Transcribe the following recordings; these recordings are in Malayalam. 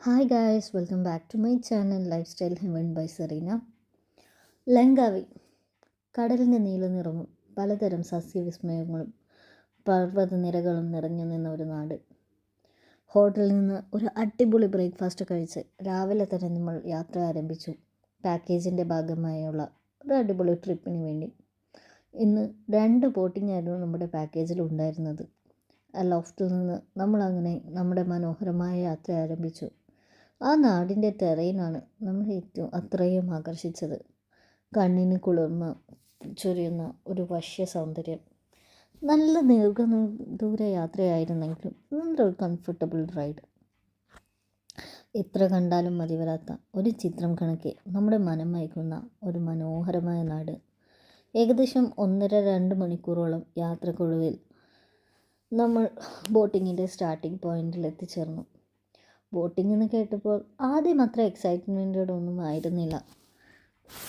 Hi guys welcome back to my channel lifestyle heaven by Sereena Langkawi കടലിന്റെ നീല നിറവും പലതരം സസ്യവിസ്മയങ്ങളും പർവതനിരകളും നിറഞ്ഞു നിന്ന ഒരു നാട്. ഹോട്ടലിൽ നിന്ന് ഒരു അടിപൊളി ബ്രേക്ക്ഫാസ്റ്റ് കഴിച്ച് രാവിലെ തന്നെ നമ്മൾ യാത്ര ആരംഭിച്ചു. പാക്കേജിന്റെ ഭാഗമായുള്ള ഒരു അടിപൊളി ട്രിപ്പിന് വേണ്ടി. ഇന്ന് രണ്ട് ബോട്ടിംഗ് ആയിരുന്നു നമ്മുടെ പാക്കേജിൽ ഉണ്ടായിരുന്നത്. ലോഫ്റ്റിൽ നിന്ന് നമ്മളങ്ങനെ നമ്മുടെ മനോഹരമായ യാത്ര ആരംഭിച്ചു. ആ നാടിന്റെ തെറയിനാണ് നമ്മളെ ഏറ്റവും അത്രയും ആകർഷിച്ചത്. കണ്ണിന് കുളിർമ ചൊരിയുന്ന ഒരു വശ്യ സൗന്ദര്യം. നല്ല ദീർഘ ദൂര യാത്രയായിരുന്നെങ്കിലും നല്ലൊരു കംഫർട്ടബിൾ റൈഡ് എത്ര കണ്ടാലും മതി വരാത്ത ഒരു ചിത്രം കണക്കെ നമ്മുടെ മനം മയക്കുന്ന ഒരു മനോഹരമായ നാട്. ഏകദേശം ഒന്നര രണ്ട് മണിക്കൂറോളം യാത്രക്കൊടുവിൽ നമ്മൾ ബോട്ടിങ്ങിന്റെ സ്റ്റാർട്ടിംഗ് പോയിന്റിൽ എത്തിച്ചേർന്നു. ബോട്ടിംഗ് എന്ന് കേട്ടപ്പോൾ ആദ്യം അത്ര എക്സൈറ്റ്മെന്റോടെ ഒന്നും ആയിരുന്നില്ല.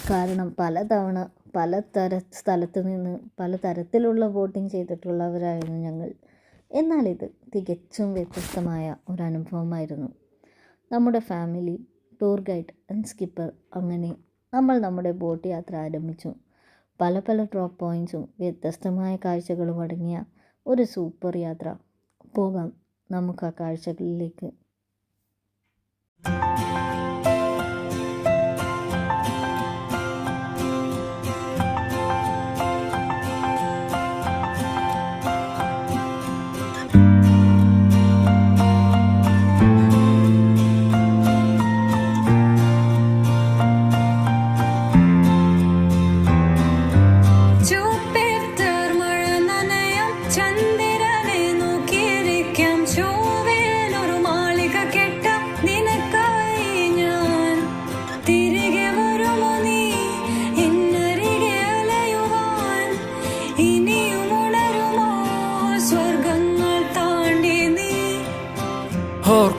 കാരണം പലതവണ പല തര സ്ഥലത്ത് നിന്ന് പല തരത്തിലുള്ള ബോട്ടിംഗ് ചെയ്തിട്ടുള്ളവരായിരുന്നു ഞങ്ങൾ. എന്നാൽ ഇത് തികച്ചും വ്യത്യസ്തമായ ഒരു അനുഭവമായിരുന്നു നമ്മുടെ family tour guide and skipper അങ്ങനെ നമ്മൾ നമ്മുടെ ബോട്ട് യാത്ര ആരംഭിച്ചു. പല പല ഡ്രോപ്പ് പോയിന്റ്സും വ്യത്യസ്തമായ കാഴ്ചകളും അടങ്ങിയ ഒരു സൂപ്പർ യാത്ര. പോകാം നമുക്ക് ആ കാഴ്ചകളിലേക്ക്.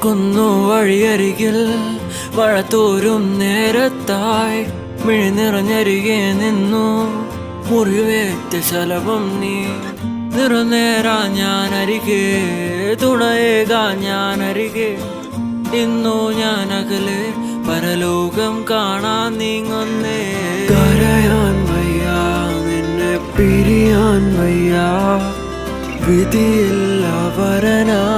ഓർക്കുന്നു വഴിയരികിൽ വഴത്തോരും തോരും നേരത്തായി മിഴി നിറഞ്ഞരികെ നിന്നു. മുറിവേറ്റ ശലഭം നീ നിറനേരാ ഞാൻ ഞാനരികെ. ഞാൻ ഇന്നു ഞാൻ അകലെ പരലോകം കാണാൻ നീങ്ങുന്നേ. കരയാൻ വയ്യ നിന്നെ പിരിയാൻ വയ്യ. വിധിയില്ല വരനായി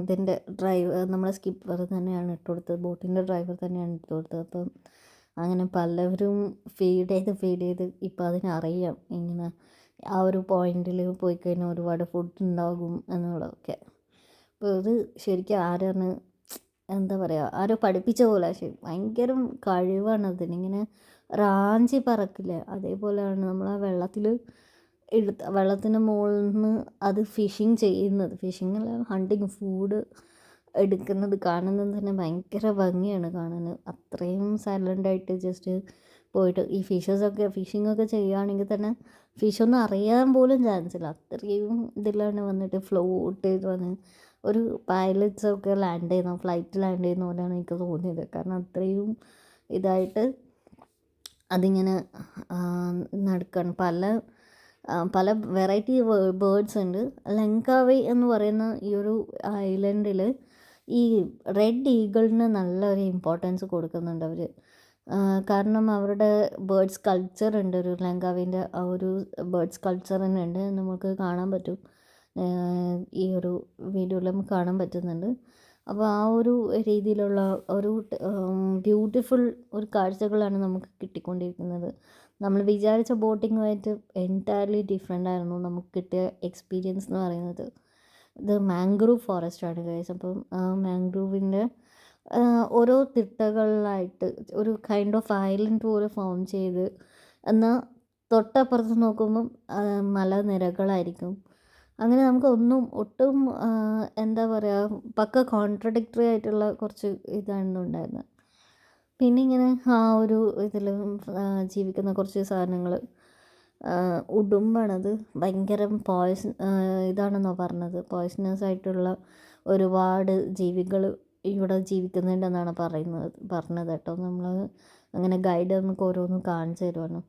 ഇതിന്റെ ഡ്രൈവർ നമ്മളെ സ്കിപ്പർ തന്നെയാണ് ഇട്ട് കൊടുത്തത്. ബോട്ടിന്റെ ഡ്രൈവർ തന്നെയാണ് ഇട്ട് കൊടുത്തത്. അപ്പം അങ്ങനെ പലവരും ഫീഡ് ചെയ്ത് ഫീഡ് ചെയ്ത് ഇപ്പം അതിനറിയാം ഇങ്ങനെ ആ ഒരു പോയിന്റിൽ പോയി കഴിഞ്ഞാൽ ഒരുപാട് ഫുഡ് ഉണ്ടാകും എന്നുള്ളതൊക്കെ. അപ്പോൾ ഇത് ശരിക്കും ആരാണ് എന്താ പറയുക ആരോ പഠിപ്പിച്ച പോലെ ഭയങ്കര കഴിവാണ് അതിന്. ഇങ്ങനെ റാഞ്ചി പറക്കില്ലേ അതേപോലെയാണ് നമ്മൾ ആ വെള്ളത്തിൽ എടുത്ത് വെള്ളത്തിന്റെ മുകളിൽ നിന്ന് അത് ഫിഷിങ് ചെയ്യുന്നത്. ഫിഷിങ് അല്ല ഹണ്ടിങ് ഫുഡ് എടുക്കുന്നത് കാണുന്നത് തന്നെ ഭയങ്കര ഭംഗിയാണ് കാണാൻ. അത്രയും സൈലന്റായിട്ട് ജസ്റ്റ് പോയിട്ട് ഈ ഫിഷസൊക്കെ ഫിഷിംഗ് ഒക്കെ ചെയ്യുകയാണെങ്കിൽ തന്നെ ഫിഷൊന്നും അറിയാൻ പോലും ചാൻസ് ഇല്ല. അത്രയും ഇതിലാണ് വന്നിട്ട് ഫ്ലോട്ട് ചെയ്ത് വന്ന് ഒരു പൈലറ്റ്സൊക്കെ ലാൻഡ് ചെയ്യുന്ന ഫ്ലൈറ്റ് ലാൻഡ് ചെയ്യുന്ന പോലെയാണ് എനിക്ക് തോന്നിയത്. കാരണം അത്രയും ഇതായിട്ട് അതിങ്ങനെ നടക്കുകയാണ് പല പല വെറൈറ്റി ബേർഡ്സ് ഉണ്ട്. ലങ്കാവി എന്ന് പറയുന്ന ഈ ഒരു ഐലൻഡിൽ ഈ റെഡ് ഈഗിളിന് നല്ലൊരു ഇമ്പോർട്ടൻസ് കൊടുക്കുന്നുണ്ട് അവർ കാരണം അവരുടെ ബേർഡ്സ് കൾച്ചർ ഉണ്ട്. ഒരു ലങ്കാവിന്റെ ആ ഒരു ബേർഡ്സ് കൾച്ചർ തന്നെ ഉണ്ട്. നമുക്ക് കാണാൻ പറ്റും. ഈ ഒരു വീഡിയോയിൽ നമുക്ക് കാണാൻ പറ്റുന്നുണ്ട്. അപ്പോൾ ആ ഒരു രീതിയിലുള്ള ഒരു ബ്യൂട്ടിഫുൾ ഒരു കാഴ്ചകളാണ് നമുക്ക് കിട്ടിക്കൊണ്ടിരിക്കുന്നത്. നമ്മൾ വിചാരിച്ച ബോട്ടിങ്ങുമായിട്ട് എന്റയർലി ഡിഫറെന്റ് ആയിരുന്നു നമുക്ക് കിട്ടിയ എക്സ്പീരിയൻസ് എന്ന് പറയുന്നത്. ഇത് മാംഗ്രൂവ് ഫോറസ്റ്റ് ആണ് ഗൈസ് അപ്പം മാംഗ്രൂവിന്റെ ഓരോ തിട്ടകളിലായിട്ട് ഒരു കൈൻഡ് ഓഫ് ഐലൻഡ് പോലെ ഫോം ചെയ്ത് എന്നാൽ തൊട്ടപ്പുറത്ത് നോക്കുമ്പം മലനിരകളായിരിക്കും. അങ്ങനെ നമുക്ക് ഒന്നും ഒട്ടും എന്താ പറയുക പക്ക കോൺട്രഡിക്ടറി ആയിട്ടുള്ള കുറച്ച് ഇതാണ് ഉണ്ടായിരുന്നത്. പിന്നെ ഇങ്ങനെ ആ ഒരു ഇതിൽ ജീവിക്കുന്ന കുറച്ച് സാധനങ്ങൾ ഉടുമ്പാണത് ഭയങ്കര പോയ്സൺ ഇതാണെന്നോ പറഞ്ഞത്. പോയ്സണസ് ആയിട്ടുള്ള ഒരുപാട് ജീവികൾ ഇവിടെ ജീവിക്കുന്നുണ്ടെന്നാണ് പറയുന്നത് പറഞ്ഞത് കേട്ടോ. നമ്മൾ അങ്ങനെ ഗൈഡ് നമുക്ക് ഓരോന്നും കാണിച്ചു തരുവാണ്.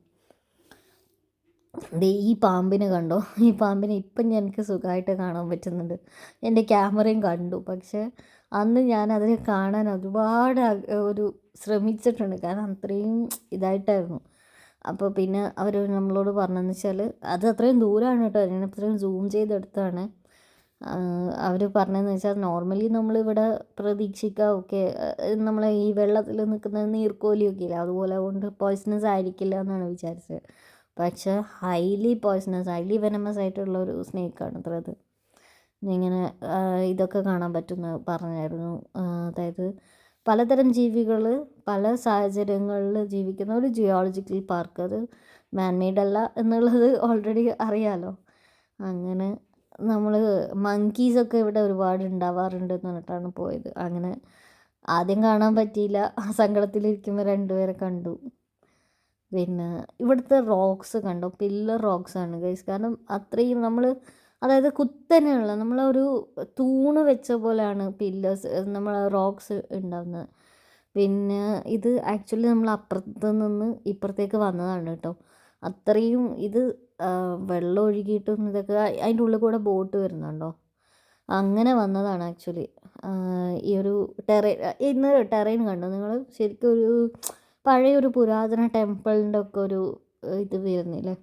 ദേ ഈ പാമ്പിനെ കണ്ടോ? ഈ പാമ്പിനെ ഇപ്പം എനിക്ക് സുഖമായിട്ട് കാണാൻ പറ്റുന്നുണ്ട്. എന്റെ ക്യാമറയും കണ്ടു. പക്ഷേ അന്ന് ഞാൻ അതിനെ കാണാൻ ഒരുപാട് ഒരു ശ്രമിച്ചിട്ടുണ്ട്. കാരണം അത്രയും ഇതായിട്ടായിരുന്നു. അപ്പോൾ പിന്നെ അവർ നമ്മളോട് പറഞ്ഞതെന്ന് വെച്ചാൽ അത് അത്രയും ദൂരമാണ് കേട്ടോ. ഞാൻ അത്രയും സൂം ചെയ്തെടുത്താണ് അവർ പറഞ്ഞതെന്ന് വെച്ചാൽ നോർമലി നമ്മളിവിടെ പ്രതീക്ഷിക്കുക ഓക്കെ. നമ്മളെ ഈ വെള്ളത്തിൽ നിൽക്കുന്ന നീർക്കോലിയൊക്കെ ഇല്ല? അതുപോലെ കൊണ്ട് പോയ്സണസ് ആയിരിക്കില്ല എന്നാണ് വിചാരിച്ചത്. പക്ഷേ ഹൈലി പോയ്സണസ് ഹൈലി വെനമസ് ആയിട്ടുള്ള ഒരു സ്നേക്കാണ് അത്ര അത്. ഇങ്ങനെ ഇതൊക്കെ കാണാൻ പറ്റുന്ന പറഞ്ഞായിരുന്നു. അതായത് പലതരം ജീവികൾ പല സാഹചര്യങ്ങളിൽ ജീവിക്കുന്ന ഒരു ജിയോളജിക്കൽ പാർക്ക് അത് മാൻമെയ്ഡ് അല്ല എന്നുള്ളത് ഓൾറെഡി അറിയാലോ. അങ്ങനെ നമ്മൾ മങ്കീസൊക്കെ ഇവിടെ ഒരുപാട് ഉണ്ടാവാറുണ്ട് എന്ന് പറഞ്ഞിട്ടാണ് പോയത്. അങ്ങനെ ആദ്യം കാണാൻ പറ്റിയില്ല. ആ സങ്കടത്തിലിരിക്കുമ്പോൾ രണ്ടുപേരെ കണ്ടു. പിന്നെ ഇവിടുത്തെ റോക്സ് കണ്ടോ? പില്ലർ റോക്സ് ആണ് ഗൈസ് കാരണം അത്രയും നമ്മൾ അതായത് കുത്തനെയുള്ള നമ്മളൊരു തൂണ് വെച്ച പോലെയാണ് പില്ലേഴ്സ് നമ്മൾ റോക്സ് ഉണ്ടാകുന്നത് പിന്നെ ഇത് ആക്ച്വലി നമ്മൾ അപ്പുറത്ത് നിന്ന് ഇപ്പുറത്തേക്ക് വന്നതാണ് കേട്ടോ. അത്രയും ഇത് വെള്ളം ഒഴുകിയിട്ടും ഇതൊക്കെ അതിന്റെ ഉള്ളിൽ കൂടെ ബോട്ട് വരുന്നുണ്ടോ? അങ്ങനെ വന്നതാണ് ആക്ച്വലി ഈ ഒരു ടെറൈൻ ഇന്ന് ടെറൈൻ കണ്ടോ? നിങ്ങൾ ശരിക്കും ഒരു പഴയ ഒരു പുരാതന ടെമ്പിളിന്റെ ഒക്കെ ഒരു ഇത് വരുന്നില്ലേ?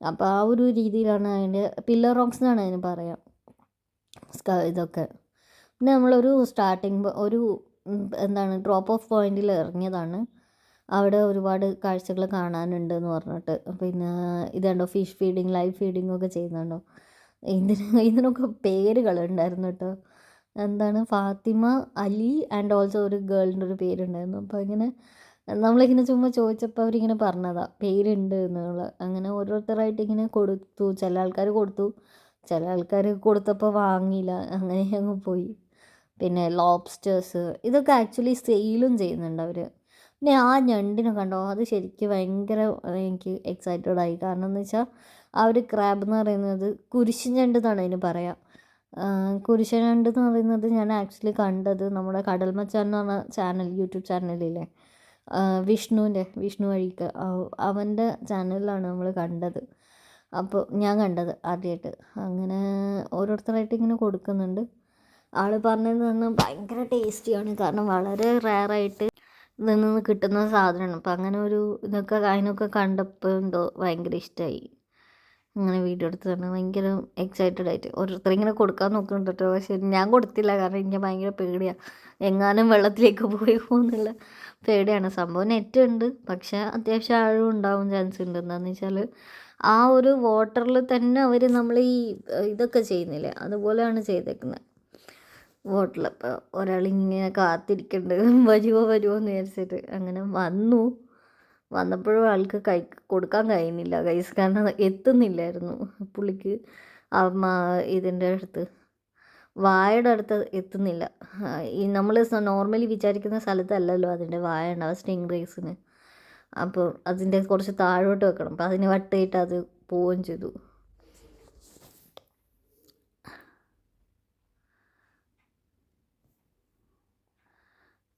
അപ്പോൾ ആ ഒരു രീതിയിലാണ് അതിന്റെ പില്ലർ റോക്സ് എന്നാണ് അതിന് പറയാം. ഇതൊക്കെ. പിന്നെ നമ്മളൊരു സ്റ്റാർട്ടിങ് ഒരു എന്താണ് ഡ്രോപ്പ് ഓഫ് പോയിന്റിൽ ഇറങ്ങിയതാണ്. അവിടെ ഒരുപാട് കാഴ്ചകൾ കാണാനുണ്ട് എന്ന് പറഞ്ഞിട്ട്. പിന്നെ ഇതുണ്ടോ ഫിഷ് ഫീഡിങ് ലൈവ് ഫീഡിങ് ഒക്കെ ചെയ്യുന്നുണ്ടോ? ഇതിന് ഇതിനൊക്കെ പേരുകൾ ഉണ്ടായിരുന്നു കേട്ടോ. എന്താണ് ഫാത്തിമ അലി ആൻഡ് ഓൾസോ ഒരു ഗേളിന്റെ ഒരു പേരുണ്ടായിരുന്നു. അപ്പോൾ ഇങ്ങനെ നമ്മളിങ്ങനെ ചുമ്മാ ചോദിച്ചപ്പോൾ അവരിങ്ങനെ പറഞ്ഞതാ പേരുണ്ട് എന്നുള്ള. അങ്ങനെ ഓരോരുത്തരായിട്ട് ഇങ്ങനെ കൊടുത്തു ചില ആൾക്കാർ കൊടുത്തു ചില ആൾക്കാർ കൊടുത്തപ്പോൾ വാങ്ങിയില്ല അങ്ങനെ അങ്ങ് പോയി. പിന്നെ ലോബ്സ്റ്റേഴ്സ് ഇതൊക്കെ ആക്ച്വലി സെയിലും ചെയ്യുന്നുണ്ട് അവർ പിന്നെ ആ ഞണ്ടിനെ കണ്ടോ അത് ശരിക്കും ഭയങ്കര എനിക്ക് എക്സൈറ്റഡ് ആയി. കാരണം എന്ന് വെച്ചാൽ ആ ഒരു ക്രാബ് എന്ന് പറയുന്നത് കുരിശൻ ഞണ്ട് എന്നാണ് അതിന് പറയാം. കുരിശൻ ഞണ്ട് എന്ന് പറയുന്നത് ഞാൻ ആക്ച്വലി കണ്ടത് നമ്മുടെ കടൽമച്ചാൻ എന്ന് പറഞ്ഞ ചാനൽ യൂട്യൂബ് ചാനലില്ലേ വിഷ്ണുവിന്റെ വിഷ്ണു വഴിക്ക് അവന്റെ ചാനലിലാണ് നമ്മൾ കണ്ടത്. അപ്പോൾ ഞാൻ കണ്ടത് ആദ്യമായിട്ട് അങ്ങനെ ഓരോരുത്തരായിട്ട് ഇങ്ങനെ കൊടുക്കുന്നുണ്ട്. ആൾ പറഞ്ഞത് തന്നെ ഭയങ്കര ടേസ്റ്റിയാണ്. കാരണം വളരെ റയറായിട്ട് ഇതിൽ നിന്ന് കിട്ടുന്ന സാധനമാണ്. അപ്പോൾ അങ്ങനെ ഒരു ഇതൊക്കെ അതിനൊക്കെ കണ്ടപ്പോൾ എന്തോ ഭയങ്കര ഇഷ്ടമായി അങ്ങനെ വീഡിയോ എടുത്തതാണ് ഭയങ്കര എക്സൈറ്റഡ് ആയിട്ട്. ഓരോരുത്തർ ഇങ്ങനെ കൊടുക്കാൻ നോക്കുന്നുണ്ട് കേട്ടോ. പക്ഷെ ഞാൻ കൊടുത്തില്ല. കാരണം എനിക്ക് ഭയങ്കര പേടിയാണ് എങ്ങാനും വെള്ളത്തിലേക്ക് പോയി പോകുന്നുള്ള പേടിയാണ്. സംഭവം നെറ്റ് ഉണ്ട്. പക്ഷെ അത്യാവശ്യം ആഴം ഉണ്ടാവും ചാൻസ് ഉണ്ട്. എന്താണെന്ന് വെച്ചാൽ ആ ഒരു വാട്ടറിൽ തന്നെ അവർ നമ്മൾ ഈ ഇതൊക്കെ ചെയ്യുന്നില്ലേ? അതുപോലെയാണ് ചെയ്തേക്കുന്നത്. വാട്ടറിൽ അപ്പോൾ ഒരാളിങ്ങനെ കാത്തിരിക്കുന്നുണ്ട് വരുമോ വരുമോ എന്ന് വിചാരിച്ചിട്ട് അങ്ങനെ വന്നു. വന്നപ്പോഴും ആൾക്ക് കൈ കൊടുക്കാൻ കഴിയുന്നില്ല. കൈസ് കാരണം എത്തുന്നില്ലായിരുന്നു. പുള്ളിക്ക് ഇതിന്റെ അടുത്ത്. വായയുടെ അടുത്ത് എത്തുന്നില്ല. ഈ നമ്മൾ നോർമലി വിചാരിക്കുന്ന സ്ഥലത്തല്ലല്ലോ അതിന്റെ വായ ഉണ്ടാവുക സ്റ്റിങ് റേസിന് അപ്പോൾ അതിന്റെ കുറച്ച് താഴോട്ട് വെക്കണം. അപ്പോൾ അതിന് വട്ടയിട്ട് അത് പോവുകയും ചെയ്തു.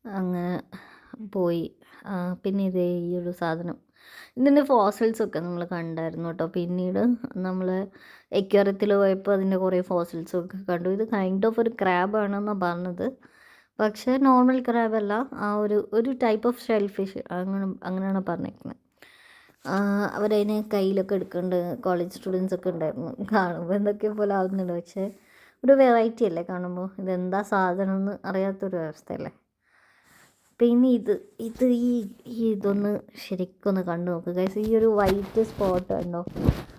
അങ്ങനെ പോയി. പിന്നെ ഇതേ ഈ ഒരു സാധനം. ഇതിന്റെ ഫോസിൽസ് ഒക്കെ നമ്മൾ കണ്ടായിരുന്നു കേട്ടോ. പിന്നീട് നമ്മൾ എക്വറത്തിൽ പോയപ്പോൾ അതിന്റെ കുറേ ഒക്കെ കണ്ടു. ഇത് കൈൻഡ് ഓഫ് ഒരു ക്രാബ് ആണെന്നാണ് പറഞ്ഞത്. പക്ഷേ നോർമൽ ക്രാബ് അല്ല. ആ ഒരു ഒരു ടൈപ്പ് ഓഫ് ഷെൽ ഫിഷ് അങ്ങനെ അങ്ങനെയാണ് പറഞ്ഞേക്കുന്നത്. അവരതിനെ കയ്യിലൊക്കെ എടുക്കുന്നുണ്ട് കോളേജ് സ്റ്റുഡൻസ് ഒക്കെ ഉണ്ടായിരുന്നു. കാണുമ്പോൾ എന്തൊക്കെ പോലെ ആവുന്നുണ്ട്. പക്ഷേ ഒരു വെറൈറ്റി അല്ലേ കാണുമ്പോൾ ഇതെന്താ സാധനം എന്ന് അറിയാത്തൊരു അവസ്ഥയല്ലേ? പിന്നെ ഇത് ഇത് ഈ ഇതൊന്ന് ശരിക്കൊന്ന് കണ്ടു നോക്കുക ഗൈസ് ഈ ഒരു വൈറ്റ് സ്പോട്ട് ഉണ്ടോ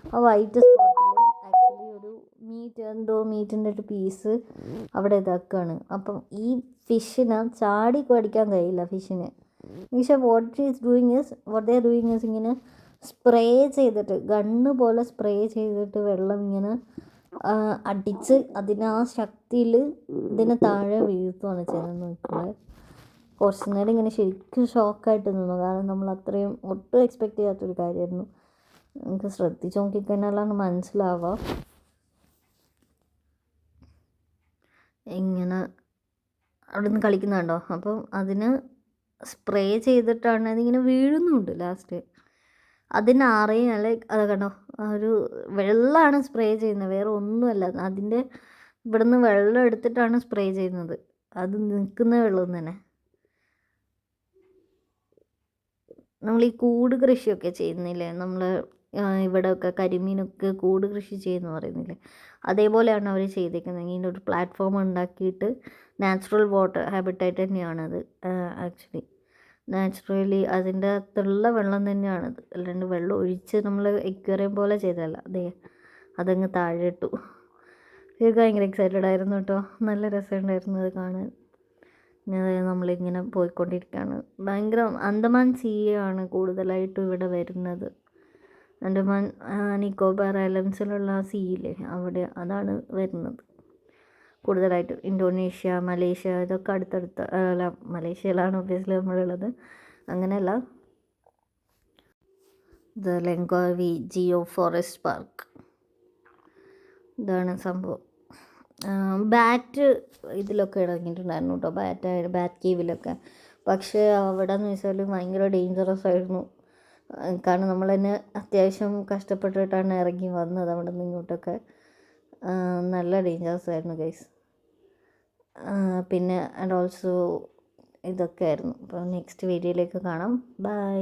ആ വൈറ്റ് സ്പോട്ടിൽ ആക്ച്വലി ഒരു മീറ്റ് എന്തോ മീറ്റിന്റെ ഒരു പീസ് അവിടെ ഇതാക്കുകയാണ് അപ്പം ഈ ഫിഷിന് ചാടി കടിക്കാൻ കഴിയില്ല ഫിഷിന് പക്ഷേ what is doing is what they doing is ഇങ്ങനെ സ്പ്രേ ചെയ്തിട്ട് ഗണ്ണ് പോലെ സ്പ്രേ ചെയ്തിട്ട് വെള്ളം ഇങ്ങനെ അടിച്ച് അതിന് ശക്തിയിൽ ഇതിനെ താഴെ വീഴ്ത്തുകയാണ് ചെയ്യുന്നത്. നോക്കുന്നത് കുറച്ച് നേരം ഇങ്ങനെ ശരിക്കും ഷോക്കായിട്ട് നിന്നു. കാരണം നമ്മൾ അത്രയും ഒട്ടും എക്സ്പെക്റ്റ് ചെയ്യാത്തൊരു കാര്യമായിരുന്നു. നമുക്ക് ശ്രദ്ധിച്ച് നോക്കിക്കഴിഞ്ഞാലാണ് മനസ്സിലാവുക. ഇങ്ങനെ അവിടെ നിന്ന് കളിക്കുന്നുണ്ടോ അപ്പം അതിന് സ്പ്രേ ചെയ്തിട്ടാണ് അതിങ്ങനെ വീഴുന്നുണ്ട് ലാസ്റ്റ് അതിന് അറിയാം ലൈക്ക് അത് കണ്ടോ? ഒരു വെള്ളമാണ് സ്പ്രേ ചെയ്യുന്നത്. വേറെ ഒന്നുമല്ല. അതിന്റെ ഇവിടുന്ന് വെള്ളം എടുത്തിട്ടാണ് സ്പ്രേ ചെയ്യുന്നത്. അത് നിൽക്കുന്ന വെള്ളം തന്നെ. നമ്മൾ ഈ കൂട് കൃഷിയൊക്കെ ചെയ്യുന്നില്ലേ? നമ്മൾ ഇവിടെയൊക്കെ കരിമീനൊക്കെ കൂട് കൃഷി ചെയ്യുന്നു പറയുന്നില്ലേ? അതേപോലെയാണ് അവർ ചെയ്തേക്കുന്നത്. ഇങ്ങനെ ഒരു പ്ലാറ്റ്ഫോം ഉണ്ടാക്കിയിട്ട് നാച്ചുറൽ വാട്ടർ ഹാബിറ്റായിട്ട് തന്നെയാണത് ആക്ച്വലി നാച്ചുറലി അതിന്റെ അകത്തുള്ള വെള്ളം തന്നെയാണത്. അല്ലാണ്ട് വെള്ളം ഒഴിച്ച് നമ്മൾ എക്വറിയം പോലെ ചെയ്തതല്ല. അതെ അതങ്ങ് താഴെ ഇട്ടു. ഇത് ഭയങ്കര എക്സൈറ്റഡ് ആയിരുന്നു കേട്ടോ. നല്ല രസമുണ്ടായിരുന്നു അത് കാണാൻ. നമ്മളിങ്ങനെ പോയിക്കൊണ്ടിരിക്കുകയാണ് ഭയങ്കര അന്തമാൻ സീയാണ് കൂടുതലായിട്ടും ഇവിടെ വരുന്നത്. അന്തമാൻ ആ, നിക്കോബാർ ഐലൻഡ്സിലുള്ള സീയില്ലേ അവിടെ അതാണ് വരുന്നത്. കൂടുതലായിട്ട് ഇന്തോനേഷ്യ മലേഷ്യ ഇതൊക്കെ അടുത്തടുത്ത ആ, അല്ല മലേഷ്യയിലാണ് ഒബ്വിയസ്ലി നമ്മളുള്ളത്. അങ്ങനെയല്ല. The Langkawi geo forest park ഇതാണ് സംഭവം. ബാറ്റ് ഇതിലൊക്കെ ഇറങ്ങിയിട്ടുണ്ടായിരുന്നു കേട്ടോ ബാറ്റ് ബാറ്റ് കീവിലൊക്കെ പക്ഷേ അവിടെ എന്ന് വെച്ചാൽ ഭയങ്കര ഡേഞ്ചറസ് ആയിരുന്നു. കാരണം നമ്മൾ തന്നെ അത്യാവശ്യം കഷ്ടപ്പെട്ടിട്ടാണ് ഇറങ്ങി വന്നത് അവിടെ നിന്ന് ഇങ്ങോട്ടൊക്കെ നല്ല ഡേഞ്ചറസ് ആയിരുന്നു ഗൈസ് പിന്നെ ആൻഡ് ഓൾസോ ഇതൊക്കെ ആയിരുന്നു. അപ്പോൾ നെക്സ്റ്റ് വീഡിയോയിലേക്ക് കാണാം. ബൈ